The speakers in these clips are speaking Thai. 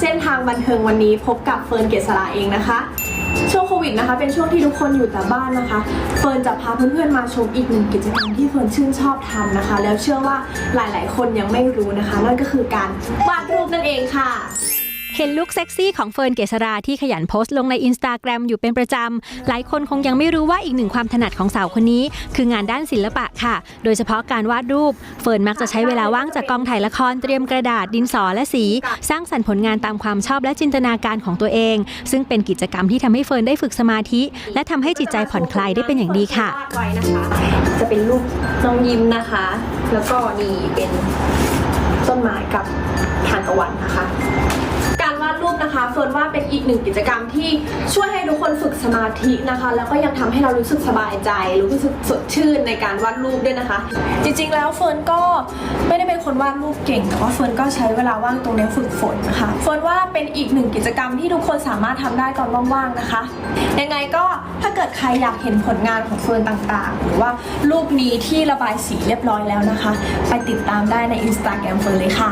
เส้นทางบันเทิงวันนี้พบกับเฟิร์นเกษราเองนะคะ ช่วงโควิดนะคะ เป็นช่วงที่ทุกคนอยู่แต่บ้านนะคะ เฟิร์นจะพาเพื่อนๆมาชมอีกหนึ่งกิจกรรมที่เฟิร์นชื่นชอบทำนะคะ แล้วเชื่อว่าหลายๆ คนยังไม่รู้นะคะ นั่นก็คือการวาดรูปนั่นเองค่ะ เห็นลุคเซ็กซี่ของเฟิร์นเกษราที่ขยันโพสต์ลงในอินสตาแกรมอยู่เป็นประจำ หลายคนคงยังไม่รู้ว่าอีกหนึ่งความถนัดของสาวคนนี้ คืองานด้านศิลปะค่ะ โดยเฉพาะการวาดรูป เฟิร์นมักจะใช้เวลาว่างจากกองถ่ายละครเตรียมกระดาษดินสอและสี สร้างสรรค์ผลงานตามความชอบและจินตนาการของตัวเอง ซึ่งเป็นกิจกรรมที่ทำให้เฟิร์นได้ฝึกสมาธิ และทำให้จิตใจผ่อนคลายได้เป็นอย่างดีค่ะจะเป็นรูปน้องยิ้มนะคะ แล้วก็นี่เป็นต้นไม้กับทานตะวันนะคะ นะคะเฟิร์นว่าเป็นอีกหนึ่งกิจกรรมที่ช่วยให้ทุกคนฝึกสมาธินะคะ แล้วก็ยังทำให้เรารู้สึกสบายใจ รู้สึกสดชื่นในการวาดรูปด้วยนะคะ จริงๆแล้วเฟิร์นก็ไม่ เป็นวาดรูปเก่งแต่ว่าเฟิร์นก็ใช้เวลาว่างตรงนี้ฝึกฝนนะคะเฟิร์นว่าเป็นอีกหนึ่งกิจกรรมที่ทุกคนสามารถทำได้ตอนว่างๆนะคะ ยังไงก็ถ้าเกิดใครอยากเห็นผลงานของเฟิร์นต่างๆ หรือว่ารูปนี้ที่ระบายสีเรียบร้อยแล้วนะคะ ไปติดตามได้ในอินสตาแกรมเฟิร์นเลยค่ะ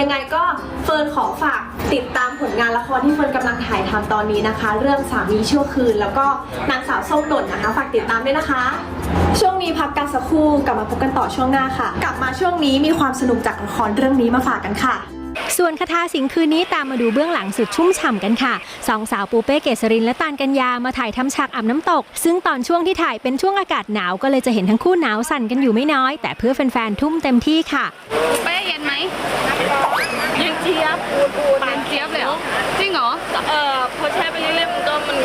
ยังไงก็เฟิร์นขอฝากติดตามผลงานละครที่เฟิร์นกำลังถ่ายทำตอนนี้นะคะ เรื่องสามีชั่วคืน แล้วก็นางสาวส้มหล่นนะคะ ฝากติดตามด้วยนะคะ ช่วงนี้พักกันสักครู่กลับมาพบกันต่อช่วงหน้าค่ะ กลับมาช่วงนี้มีความสนุกจากละครเรื่องนี้มาฝากกันค่ะ ส่วนคาถาสิงคืนนี้ตามมาดูเบื้องหลังสุดชุ่มฉ่ำกันค่ะสองสาวปูเป้เกษรินและตาลกัญญามาถ่ายทำฉากอาบน้ำตก ซึ่งตอนช่วงที่ถ่ายเป็นช่วงอากาศหนาวก็เลยจะเห็นทั้งคู่หนาวสั่นกันอยู่ไม่น้อย แต่เพื่อแฟนๆทุ่มเต็มที่ค่ะ เป้เย็นไหมยังเจี๊ยบปูนปูนเป็นเจี๊ยบเลยเหรอจริงเหรอ เออพอแช่ไปเรื่อยๆมันก็มัน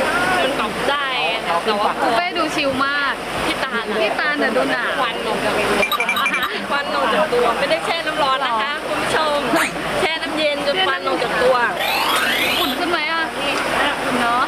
มันปรับได้ไงแต่ว่าปูเป้ดูชิลมาก พี่ตาลพี่ตาลแต่ดูหนาวควันออกจากควันออกจากตัว ไม่ได้แช่น้ำร้อนนะคะคุณผู้ชม แช่น้ำเย็นจนควันออกจากตัว อุ่นขึ้นไหมอะอุ่นเนาะ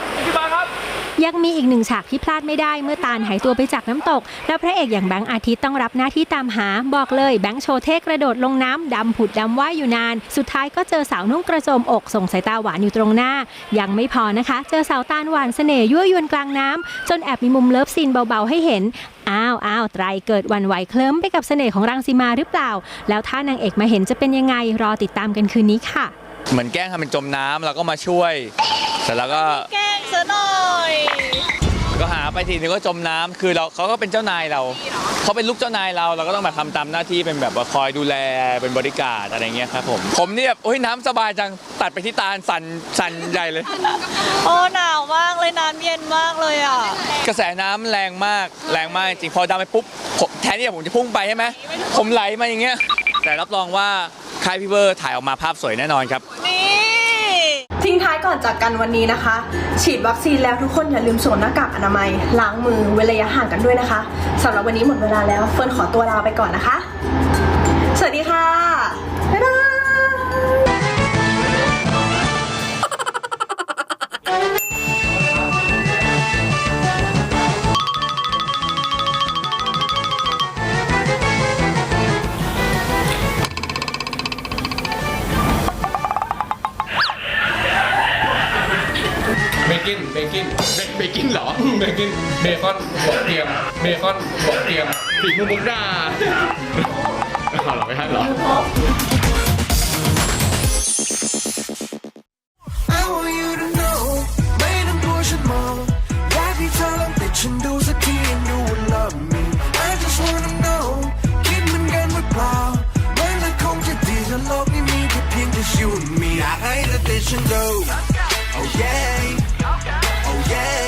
ยังมีอีกหนึ่งฉากที่พลาดไม่ได้เมื่อตาลหายตัวไปจากน้ำตก แล้วพระเอกอย่างแบงค์อาทิตย์ต้องรับหน้าที่ตามหา บอกเลยแบงค์โชว์เท่กระโดดลงน้ำดำผุดดำว่ายอยู่นาน สุดท้ายก็เจอสาวนุ่งกระโจมอกส่งสายตาหวานอยู่ตรงหน้า ยังไม่พอนะคะ เจอสาวตาลหวานเสน่ห์ยั่วยวนกลางน้ำจนแอบมีมุมเลิฟซีนเบาๆให้เห็นอ้าวอ้าวไตรเกิดหวันไหวเคลิ้มไปกับเสน่ห์ของรังสีมาหรือเปล่า แล้วถ้านางเอกมาเห็นจะเป็นยังไงรอติดตามกันคืนนี้ค่ะ เหมือนแกล้งทำเป็นจมน้ำเราก็มาช่วยเสร็จแล้วก็แกล้งซะหน่อย ก็หาไปทีนึงก็จมน้ำคือเราเขาก็เป็นเจ้านายเรา เขาเป็นลูกเจ้านายเราเราก็ต้องแบบทำตามหน้าที่เป็นแบบว่าคอยดูแลเป็นบริการดอะไรเงี้ยครับผม ผมเนี่ยโอ้ยน้ำสบายจังตัดไปที่ตาลสั่นสั่นใหญ่เลย โอ้หนาวมากเลยน้ำเย็นมากเลยอะ กระแสน้ำแรงมากแรงมากจริงพอดำไปปุ๊บผมแทนที่ผมจะพุ่งไปใช่ไหมผมไหลมาอย่างเงี้ยแต่รับรองว่าค่ายพี่เวอร์ถ่ายออกมาภาพสวยแน่นอนครับ นี่ ทิ้งท้ายก่อนจากกันวันนี้นะคะ ฉีดวัคซีนแล้วทุกคนอย่าลืมสวมหน้ากากอนามัย ล้างมือเว้นระยะห่างกันด้วยนะคะสำหรับวันนี้หมดเวลาแล้วเฟิร์นขอตัวลาไปก่อนนะคะ บกินเบกินเบกินเหรอเบกินเบคอนหัวเทียมเบคอนหัวเทียมฝีมือมุกดาเอาเหรอไม่ใช่เหรอ I want you to know ไม่ต้องกลัวฉันมองอยากให้เธอลองติดฉันดูสักที and you will love me I just wanna know คิดเหมือนกันหรือเปล่ามันก็คงจะดีถ้าโลกนี้มีแค่เพียงแต่ you and me อยากให้เธอติดฉันดู oh yeah yeah.